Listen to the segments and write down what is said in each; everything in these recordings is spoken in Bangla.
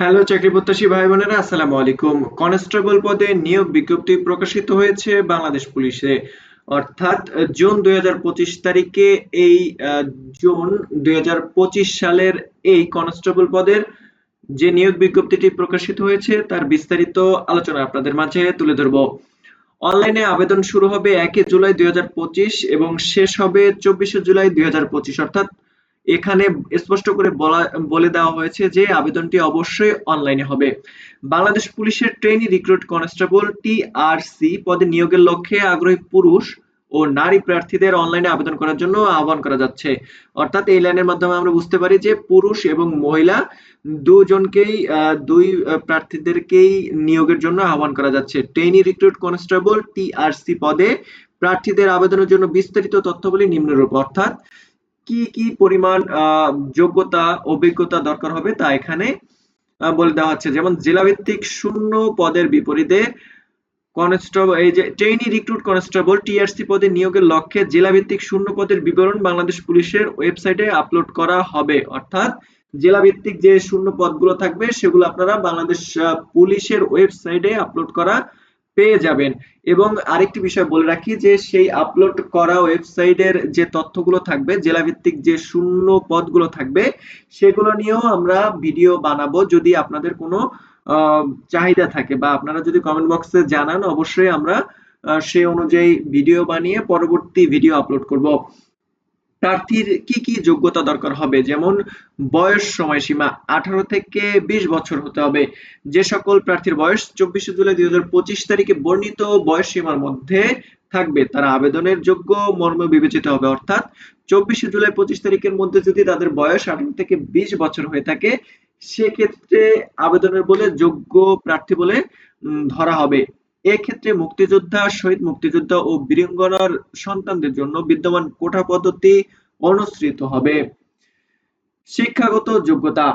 হ্যালো, চাকরি প্রত্যাশী ভাই বোনেরা আসসালামু আলাইকুম। কনস্টেবল পদে নিয়োগ বিজ্ঞপ্তি প্রকাশিত হয়েছে বাংলাদেশ পুলিশে। অর্থাৎ জুন দুই তারিখে এই জুন দুই সালের এই কনস্টেবল পদের যে নিয়োগ বিজ্ঞপ্তিটি প্রকাশিত হয়েছে, তার বিস্তারিত আলোচনা আপনাদের মাঝে তুলে ধরব। অনলাইনে আবেদন শুরু হবে একই জুলাই দুই হাজার পঁচিশ এবং শেষ হবে চব্বিশে জুলাই দুই হাজার পঁচিশ, অর্থাৎ এখানে স্পষ্ট করে বলা, বলে দেওয়া হয়েছে যে আবেদনটি অবশ্যই অনলাইনে হবে। বাংলাদেশ পুলিশের ট্রেনি রিক্রুট কনস্টেবল টিআরসি পদে নিয়োগের লক্ষ্যে আগ্রহী পুরুষ ও নারী প্রার্থীদের অনলাইনে আবেদন করার জন্য আহ্বান করা যাচ্ছে। অর্থাৎ এই লাইনের মাধ্যমে আমরা বুঝতে পারি যে পুরুষ এবং মহিলা দুজনকেই দুই প্রার্থীদেরকেই নিয়োগের জন্য আহ্বান করা যাচ্ছে। ট্রেনি রিক্রুট কনস্টেবল টিআরসি পদে প্রার্থীদের আবেদনের জন্য বিস্তারিত তথ্যাবলী নিম্নরূপ। অর্থাৎ কি কি পরিমাণ যোগ্যতা, অভিজ্ঞতা দরকার হবে তা এখানে বলে দেওয়া হচ্ছে। যেমন জেলাভিত্তিক শূন্য পদের বিপরীতে কনস্টেবল, এই যে ট্রেনি রিক্রুট কনস্টেবল টিআরসি পদে নিয়োগের লক্ষ্যে জেলাভিত্তিক শূন্য পদের বিবরণ বাংলাদেশ পুলিশের ওয়েবসাইটে আপলোড করা হবে। অর্থাৎ জেলাভিত্তিক যে শূন্য পদগুলো থাকবে, সেগুলো আপনারা বাংলাদেশ পুলিশের ওয়েবসাইটে আপলোড করা পেয়ে যাবেন। এবং আরেকটি বিষয় বলে রাখি যে, সেই আপলোড করা ওয়েবসাইটের যে তথ্যগুলো থাকবে, জেলাভিত্তিক যে শূন্য পদগুলো থাকবে, সেগুলো নিয়েও আমরা ভিডিও বানাবো যদি আপনাদের কোনো চাহিদা থাকে। বা আপনারা যদি কমেন্ট বক্সে জানান, অবশ্যই আমরা সেই অনুযায়ী ভিডিও বানিয়ে পরবর্তী ভিডিও আপলোড করব। প্রার্থীর কি কি যোগ্যতা দরকার হবে? যেমন, বয়স সময়সীমা আঠারো থেকে বিশ বছর হতে হবে। যে সকল প্রার্থীর বয়স চব্বিশে জুলাই দুই হাজার পঁচিশ তারিখে বর্ণিত বয়স সীমার মধ্যে থাকবে, তারা আবেদনের যোগ্য মর্ম বিবেচিত হবে। অর্থাৎ, চব্বিশে জুলাই পঁচিশ তারিখের মধ্যে যদি তাদের বয়স আঠারো থেকে বিশ বছর হয়ে থাকে, সেক্ষেত্রে আবেদনের বলে যোগ্য প্রার্থী বলে ধরা হবে। এক্ষেত্রে মুক্তিযোদ্ধা, শহীদ মুক্তিযোদ্ধা ও বীরাঙ্গনার সন্তানদের জন্য বিদ্যমান কোটা পদ্ধতি অনুসৃত হবে। শিক্ষাগত যোগ্যতা।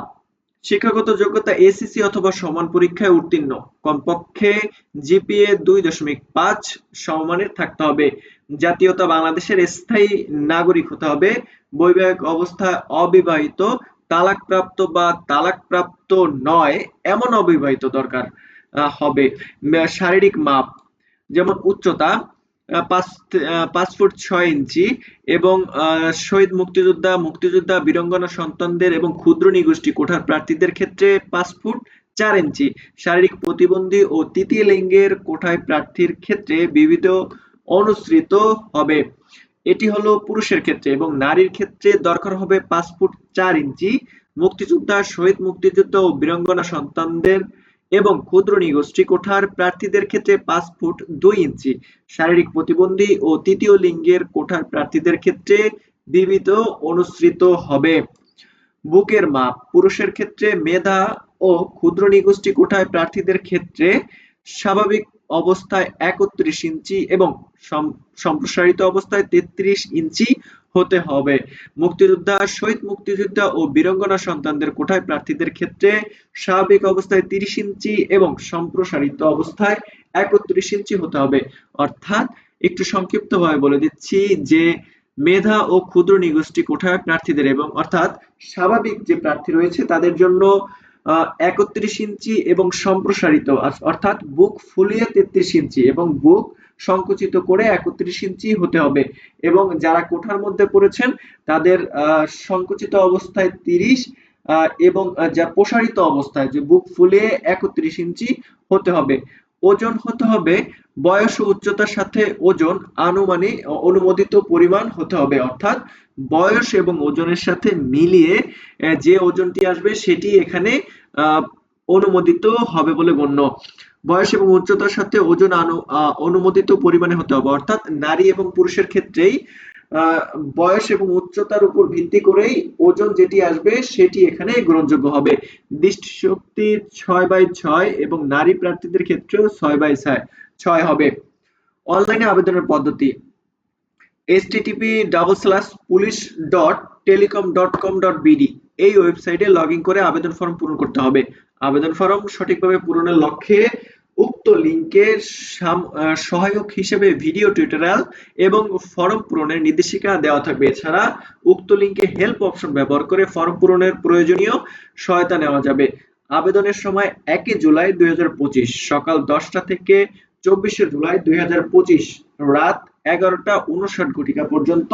শিক্ষাগত যোগ্যতা এসিসি অথবা সমান পরীক্ষায় উত্তীর্ণ। কমপক্ষে জিপিএ দুই দশমিক পাঁচ সমমানের থাকতে হবে। জাতীয়তা বাংলাদেশের স্থায়ী নাগরিক হতে হবে। বৈবাহিক অবস্থা অবিবাহিত। তালাকপ্রাপ্ত বা তালাকপ্রাপ্ত নয়, এমন অবিবাহিত দরকার। হবে। শারীরিক মাপ, যেমন উচ্চতা পাঁচ পাঁচ ফুট ছয় ইঞ্চি এবং শহীদ মুক্তিযোদ্ধা মুক্তিযোদ্ধা, বীরঙ্গনা সন্তানদের এবং ক্ষুদ্র নিগোষ্ঠী কোঠার প্রার্থীদের ক্ষেত্রে পাঁচ ফুট চার ইঞ্চি। শারীরিক প্রতিবন্ধী ও তৃতীয় লিঙ্গের কোঠায় প্রার্থীর ক্ষেত্রে বিবিধ অনুসৃত হবে। এটি হলো পুরুষের ক্ষেত্রে এবং নারীর ক্ষেত্রে দরকার হবে পাঁচ ফুট চার ইঞ্চি। মুক্তিযোদ্ধা, শহীদ মুক্তিযোদ্ধা ও বীরঙ্গনা সন্তানদের এবং ক্ষুদ্র নিগোষ্ঠী কোঠার প্রার্থীদের ক্ষেত্রে পাঁচ ফুট দুই ইঞ্চি। শারীরিক প্রতিবন্ধী ও তৃতীয় লিঙ্গের কোঠার প্রার্থীদের ক্ষেত্রে বিবিধ অনুসৃত হবে। বুকের মাপ, পুরুষের ক্ষেত্রে মেধা ও ক্ষুদ্র নিগোষ্ঠী কোঠায় প্রার্থীদের ক্ষেত্রে স্বাভাবিক অবস্থায় একত্রিশ ইঞ্চি এবং সম- সম্প্রসারিত অবস্থায় তেত্রিশ ইঞ্চি হতে হবে। মুক্তিযোদ্ধা, শহীদ মুক্তিযোদ্ধা ও বীরাঙ্গনা সন্তানদের কোঠায় প্রার্থীদের ক্ষেত্রে স্বাভাবিক অবস্থায় তিরিশ ইঞ্চি এবং সম্প্রসারিত অবস্থায় একত্রিশ ইঞ্চি হতে হবে। অর্থাৎ একটু সংক্ষিপ্তভাবে বলে দিচ্ছি যে, মেধা ও ক্ষুদ্র নিগোষ্ঠী কোঠায় প্রার্থীদের এবং অর্থাৎ স্বাভাবিক যে প্রার্থী রয়েছে তাদের জন্য একত্রিশ ইঞ্চি এবং সম্প্রসারিত অর্থাৎ বুক ফুলিয়ে তেত্রিশ ইঞ্চি এবং বুক সংকুচিত করে একত্রিশ ইঞ্চি হতে হবে। এবং যারা কোঠার মধ্যে পড়েছেন, তাদের সংকুচিত অবস্থায় তিরিশ এবং যা প্রসারিত অবস্থায় যে বুক ফুলিয়ে একত্রিশ ইঞ্চি হতে হবে। ওজন হতে হবে, বয়স ও উচ্চতার সাথে ওজন আনুমানিক অনুমোদিত পরিমাণ হতে হবে। অর্থাৎ বয়স এবং ওজনের সাথে মিলিয়ে যে ওজনটি আসবে সেটি এখানে অনুমোদিত হবে বলে গণ্য। বয়স এবং উচ্চতার সাথে ওজন অনুমোদিত পরিমাণে হতে হবে। অর্থাৎ নারী এবং পুরুষের ক্ষেত্রেই বয়স এবং উচ্চতার উপর ভিত্তি করেই ওজন যেটি আসবে সেটি এখানে গ্রহণযোগ্য হবে। দৃষ্টিশক্তি ছয় বাই ছয় এবং নারী প্রার্থীদের ক্ষেত্রেও ছয় বাই ছয় হবে। অনলাইনে আবেদনের পদ্ধতি। Http double slash police dot telecom dot com dot BD এই ওয়েবসাইটে লগ করে আবেদন ফর্ম পূরণ করতে হবে। আবেদন ফর্ম সঠিকভাবে পূরণের লক্ষ্যে উক্ত লিঙ্কের সহায়ক হিসেবে ভিডিও টিউটোরিয়াল এবং ফর্ম পূরণের নির্দেশিকা দেওয়া থাকবে। এছাড়া উক্ত লিঙ্কে হেল্প অপশন ব্যবহার করে ফর্ম পূরণের প্রয়োজনীয় সহায়তা নেওয়া যাবে। আবেদনের সময় একই জুলাই দুই হাজার পঁচিশ, সকাল দশটা থেকে চব্বিশে জুলাই দুই হাজার পঁচিশ রাত এগারোটা উনষাট ঘটিকা পর্যন্ত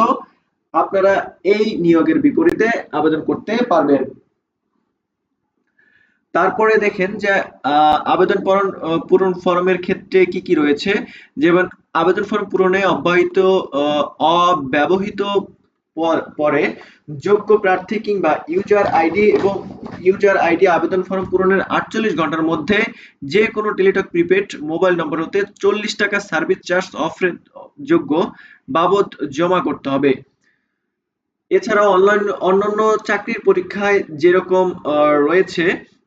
আপনারা এই নিয়োগের বিপরীতে আবেদন করতে পারবেন। তারপরে দেখেন যে আবেদন পূরণ ফর্মের ক্ষেত্রে কি কি রয়েছে? যেমন আবেদন ফর্ম পূরণে অব্যাহত অব্যবহৃত পরে যোগ্য প্রার্থী কিংবা ইউজার আইডি এবং ইউজার আইডি আবেদন ফর্ম পূরণের আটচল্লিশ ঘণ্টার মধ্যে যে কোনো টেলিটক প্রিপেড মোবাইল নম্বর হতে চল্লিশ টাকা সার্ভিস চার্জ অফারের যোগ্য বাবদ জমা করতে হবে। এছাড়াও অনলাইন, অন্যান্য চাকরির পরীক্ষায় যেরকম রয়েছে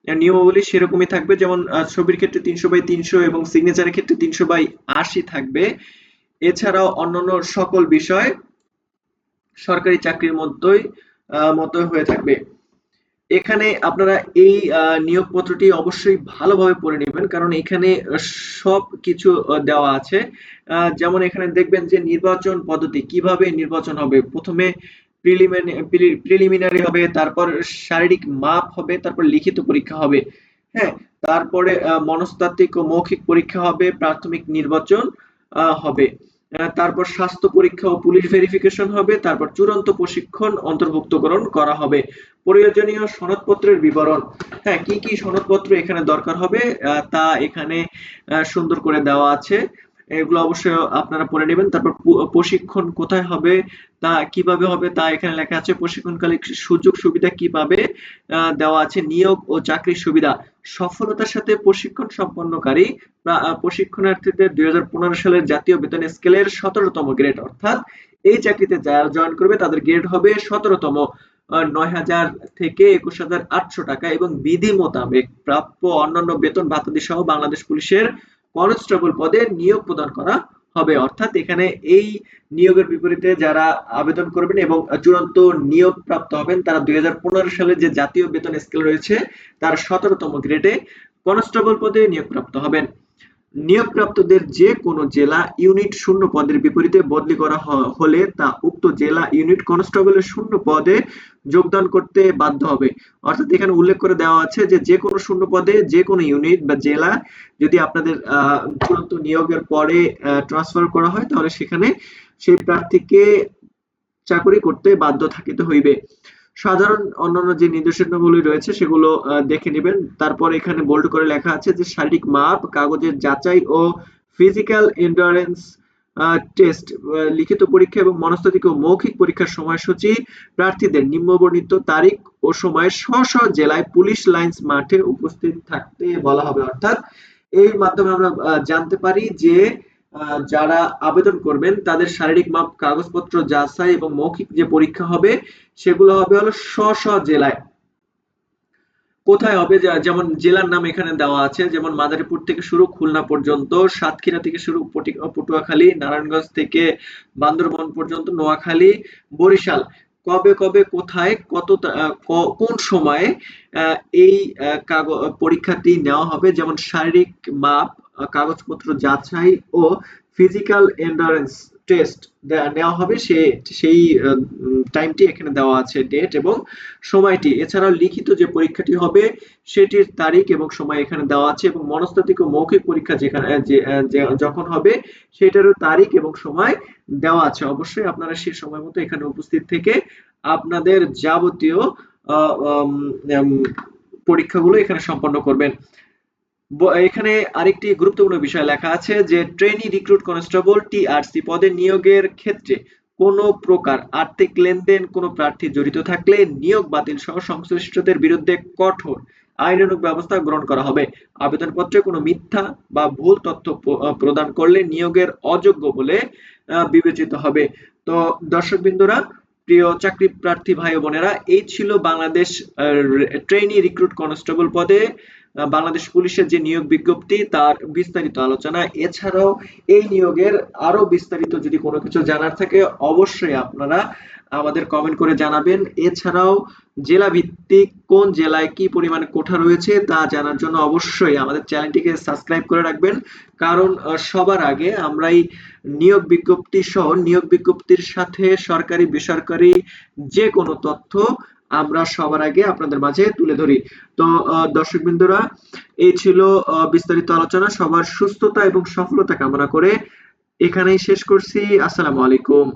নিয়মাবলী সেরকমই থাকবে। যেমন ছবির ক্ষেত্রে তিনশো বাই তিনশো এবং সিগনেচারের ক্ষেত্রে তিনশো বাই আশি থাকবে। এছাড়াও অন্যান্য সকল বিষয় সরকারি চাকরির মতোই মতোই হয়ে থাকবে। এখানে আপনারা এই নিয়োগপত্রটি অবশ্যই ভালোভাবে পড়ে নেবেন, কারণ এখানে সব কিছু দেওয়া আছে। যেমন এখানে দেখবেন যে নির্বাচন পদ্ধতি, কীভাবে নির্বাচন হবে? প্রথমে প্রিলিমিনারি হবে, তারপর শারীরিক মাপ হবে, তারপর লিখিত পরীক্ষা হবে। হ্যাঁ তারপরে মনস্তাত্ত্বিক ও মৌখিক পরীক্ষা হবে, প্রাথমিক নির্বাচন হবে। তারপর স্বাস্থ্য পরীক্ষা ও পুলিশ ভেরিফিকেশন হবে, তারপর চূড়ান্ত প্রশিক্ষণ অন্তর্ভুক্তকরণ করা হবে। প্রয়োজনীয় সনদপত্রের বিবরণ। হ্যাঁ কি কি সনদপত্র এখানে দরকার হবে? তা এখানে সুন্দর করে দেওয়া আছে। এগুলো অবশ্যই আপনারা পড়ে নেবেন। তারপর প্রশিক্ষণ কোথায় হবে, তা কীভাবে হবে, তা এখানে লেখা আছে। প্রশিক্ষণকালীন সুযোগ সুবিধা কীভাবে দেওয়া আছে, নিয়োগ ও চাকরির সুবিধা। সফলতার সাথে প্রশিক্ষণ সম্পন্নকারী প্রশিক্ষণার্থীদের দুই সালের জাতীয় বেতন স্কেলের সতেরোতম গ্রেড, অর্থাৎ এই চাকরিতে যারা জয়েন করবে, তাদের গ্রেড হবে সতেরোতম। নয় হাজার থেকে একুশ হাজার আটশো টাকা এবং বিধি মোতাবেক প্রাপ্য অন্যান্য বেতন ভাতাদি সহ বাংলাদেশ পুলিশের কনস্টেবল পদে নিয়োগ প্রদান করা হবে। অর্থাৎ এখানে এই নিয়োগের বিপরীতে যারা আবেদন করবেন এবং চূড়ান্ত নিয়োগ প্রাপ্ত হবেন, তারা দুই হাজার পনেরো সালে যে জাতীয় বেতন স্কেল রয়েছে, তার সতেরোতম গ্রেডে কনস্টেবল পদে নিয়োগ প্রাপ্ত হবেন। নিয়োগপ্রাপ্তদের যে কোনো জেলা ইউনিট শূন্য পদের বিপরীতে বদলি করা হলে তা উক্ত জেলা ইউনিট কনস্টেবলের শূন্য পদে যোগদান করতে বাধ্য হবে। অর্থাৎ এখানে উল্লেখ করে দেওয়া আছে যে যে কোনো শূন্য পদে যে কোনো ইউনিট বা জেলা যদি আপনাদের চূড়ান্ত নিয়োগের পরে ট্রান্সফার করা হয়, তাহলে সেখানে সেই প্রার্থীকে চাকরি করতে বাধ্য থাকিতে হইবে। সাধারণ অন্যান্য যে নির্দেশনাগুলি রয়েছে সেগুলো দেখে নেবেন। তারপর এখানে বোল্ড করে লেখা আছে যে শারীরিক মাপ, কাগজের যাচাই ও ফিজিক্যাল এন্ডুরেন্স টেস্ট লিখিত পরীক্ষা এবং মনস্তাত্ত্বিক ও মৌখিক পরীক্ষার সময়সূচি, প্রার্থীদের নিম্নবর্ণিত তারিখ ও সময় স্ব স্ব জেলায় পুলিশ লাইন্স মাঠে উপস্থিত থাকতে বলা হবে। অর্থাৎ এই মাধ্যমে আমরা জানতে পারি যে যারা আবেদন করবেন, তাদের শারীরিক মাপ, কাগজপত্র যাচাই এবং মৌখিক যে পরীক্ষা হবে, সেগুলো হবে হলো স্ব স্ব জেলায়। কোথায় হবে? যেমন জেলার নাম এখানে দেওয়া আছে, যেমন মাদারীপুর থেকে শুরু খুলনা পর্যন্ত, সাতক্ষীরা থেকে শুরু পটুয়াখালী, নারায়ণগঞ্জ থেকে বান্দরবন পর্যন্ত, নোয়াখালী, বরিশাল। কবে কবে, কোথায়, কত কোন সময়ে এই পরীক্ষাটি নেওয়া হবে? যেমন শারীরিক মাপ কাগজপত্র যাচাই ও ফিজিক্যাল এন্ডারেন্স টেস্ট নেওয়া হবে। সে, সেই টাইমটি এখানে দেওয়া আছে ডেট এবং সময়টি। এছাড়াও লিখিত যে পরীক্ষাটি হবে, সেটির তারিখ এবং সময় এখানে দেওয়া আছে এবং মনস্তাত্ত্বিক ও মৌখিক পরীক্ষা যেখানে যখন হবে, সেটারও তারিখ এবং সময় দেওয়া আছে। অবশ্যই আপনারা সেই সময় মতো এখানে উপস্থিত থেকে আপনাদের যাবতীয় পরীক্ষাগুলো এখানে সম্পন্ন করবেন। এখানে আরেকটি গুরুত্বপূর্ণ বিষয় লেখা আছে যে ট্রেনি রিক্রুট কনস্টেবল টিআরসি পদে নিয়োগের ক্ষেত্রে কোন প্রকার আর্থিক লেনদেন, কোন প্রার্থী জড়িত থাকলে নিয়োগ বাতিল সহ সংশ্লিষ্টদের বিরুদ্ধে কঠোর আইনানুগ ব্যবস্থা গ্রহণ করা হবে। আবেদনপত্রে কোনো মিথ্যা বা ভুল তথ্য প্রদান করলে নিয়োগের অযোগ্য বলে বিবেচিত হবে। তো দর্শকবৃন্দরা, প্রিয় চাকরি প্রার্থী ভাই বোনেরা, এই ছিল বাংলাদেশ ট্রেনি রিক্রুট কনস্টেবল পদে বাংলাদেশ পুলিশের যে নিয়োগ বিজ্ঞপ্তি, তার বিস্তারিত আলোচনা। এছাড়াও এই নিয়োগের আরও বিস্তারিত যদি কোনো কিছু জানার থাকে, অবশ্যই আপনারা আমাদের কমেন্ট করে জানাবেন। এছাড়াও জেলা ভিত্তিক কোন জেলায় কি পরিমাণে কোঠা রয়েছে, তা জানার জন্য অবশ্যই আমাদের চ্যানেলটিকে সাবস্ক্রাইব করে রাখবেন। কারণ সবার আগে আমরা এই নিয়োগ বিজ্ঞপ্তি সহ নিয়োগ বিজ্ঞপ্তির সাথে সরকারি বেসরকারি যে কোনো তথ্য আমরা সবার আগে আপনাদের মাঝে তুলে ধরি। তো দর্শক বিন্দুরা এই ছিল বিস্তারিত আলোচনা। সবার সুস্থতা এবং সফলতা কামনা করে এখানেই শেষ করছি। আসসালামু আলাইকুম।